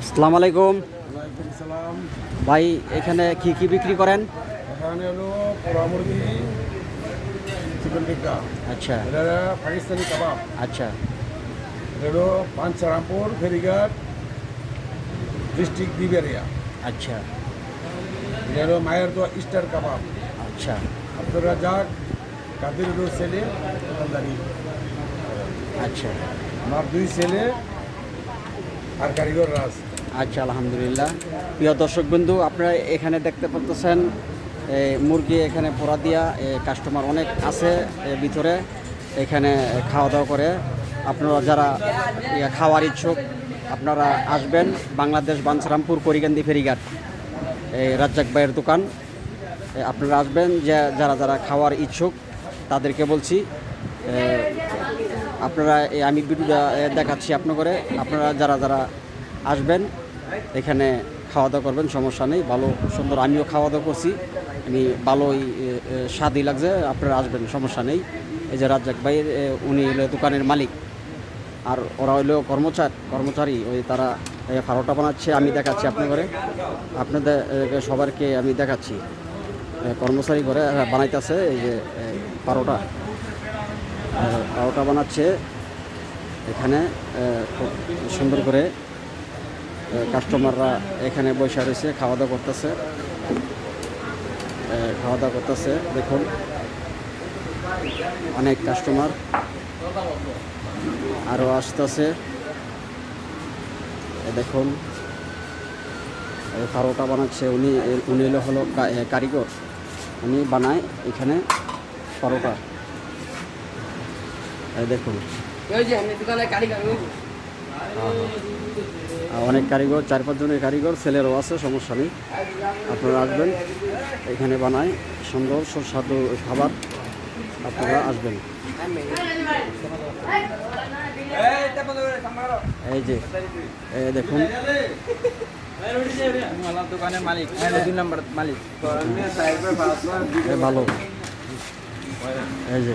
আসসালামু আলাইকুম। সালাম ভাই এখানে কি কি বিক্রি করেন? এখানে হলো পোড়া মুরগি চিকেন টিক্কা। আচ্ছা। এটা পাকিস্তানি কাবাব। আচ্ছা। এটা হলো পাঞ্চারামপুর ফেরিঘাট ডিস্ট্রিক্ট দিবেরিয়া। আচ্ছা। এটা হলো মায়ের দোয়া স্টার কাবাব। আচ্ছা। আব্দুর রাজাক কাদির রোড ছেলে দোকানদারি। আচ্ছা। আমার দুই ছেলে আর কারিগর রাজ আচ্ছা আলহামদুলিল্লাহ। প্রিয় দর্শক বন্ধু আপনারা এখানে দেখতে পাচ্ছেন মুরগি এখানে পোড়া দিয়া কাস্টমার অনেক আছে ভিতরে এখানে খাওয়া দাওয়া করে। আপনারা যারা খাওয়ার ইচ্ছুক, আপনারা আসবেন বাংলাদেশ বাঞ্ছারামপুর করিগান্দি ফেরিঘাট এই রাজ্জাক ভাইয়ের দোকান। আপনারা আসবেন, যে, যারা যারা খাওয়ার ইচ্ছুক, তাদেরকে বলছি আপনারা আমি ভিডিওটা দেখাচ্ছি আপনার করে আপনারা যারা যারা আসবেন এখানে খাওয়া দাওয়া করবেন সমস্যা নেই ভালো সুন্দর আমিও খাওয়া দাওয়া করছি। আমি ভালোই স্বাদই লাগছে আপনারা আসবেন সমস্যা নেই। এই যে রাজ্জাক ভাই উনি হলো দোকানের মালিক। আর ওরা হইল কর্মচার কর্মচারী ওই তারা ফারোটা বানাচ্ছে আমি দেখাচ্ছি আপনার ঘরে। আপনাদের সবারকে আমি দেখাচ্ছি। কর্মচারী ঘরে এ, বানাইতেছে এই যে পারোটা পারোটা বানাচ্ছে এখানে খুব সুন্দর করে কাস্টমাররা এখানে বসে রয়েছে খাওয়া দাওয়া করতেছে। খাওয়া দাওয়া করতেছে দেখুন। অনেক কাস্টমার আরও আসতেছে। দেখুন ফারোটা বানাচ্ছে উনি উনি হলো হলো কারিগর। উনি বানায় এখানে পরোটা দেখুন। কারিগর। অনেক কারিগর চার পাঁচজনের কারিগর ছেলেরও আছে সমস্যা নেই। আপনারা আসবেন এখানে বানায় সুন্দর সুস্বাদু খাবার আপনারা আসবেন। এই যে এই দেখুন। ভালো। এই যে।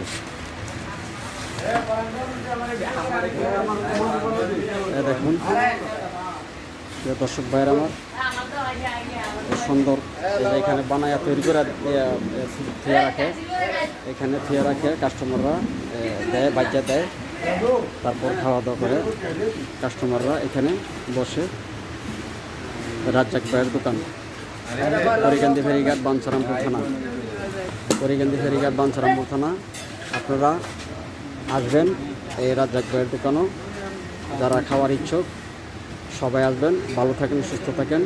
দেখুন। দর্শক ভাইয়ের আমার সুন্দর এখানে বানায়া তৈরি করে থিয়া রাখে। এখানে থিয়া রাখে কাস্টমাররা দেয় বাচ্চা দেয়, তারপর খাওয়া দাওয়া করে কাস্টমাররা এখানে বসে। রাজ্জাক ভাইয়ের দোকান। করিকান্দি ফেরিঘাট, বাঞ্ছারামপুর থানা। করিকান্দি ফেরিঘাট, বাঞ্ছারামপুর থানা। আপনারা আসবেন এই রাজ্জাক ভাইয়ের দোকানও। যারা খাওয়ার ইচ্ছুক সবাই আসবেন, ভালো থাকেন, সুস্থ থাকেন।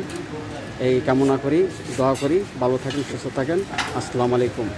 এই কামনা করি, দোয়া করি, ভালো থাকেন, সুস্থ থাকেন। আসসালামু আলাইকুম।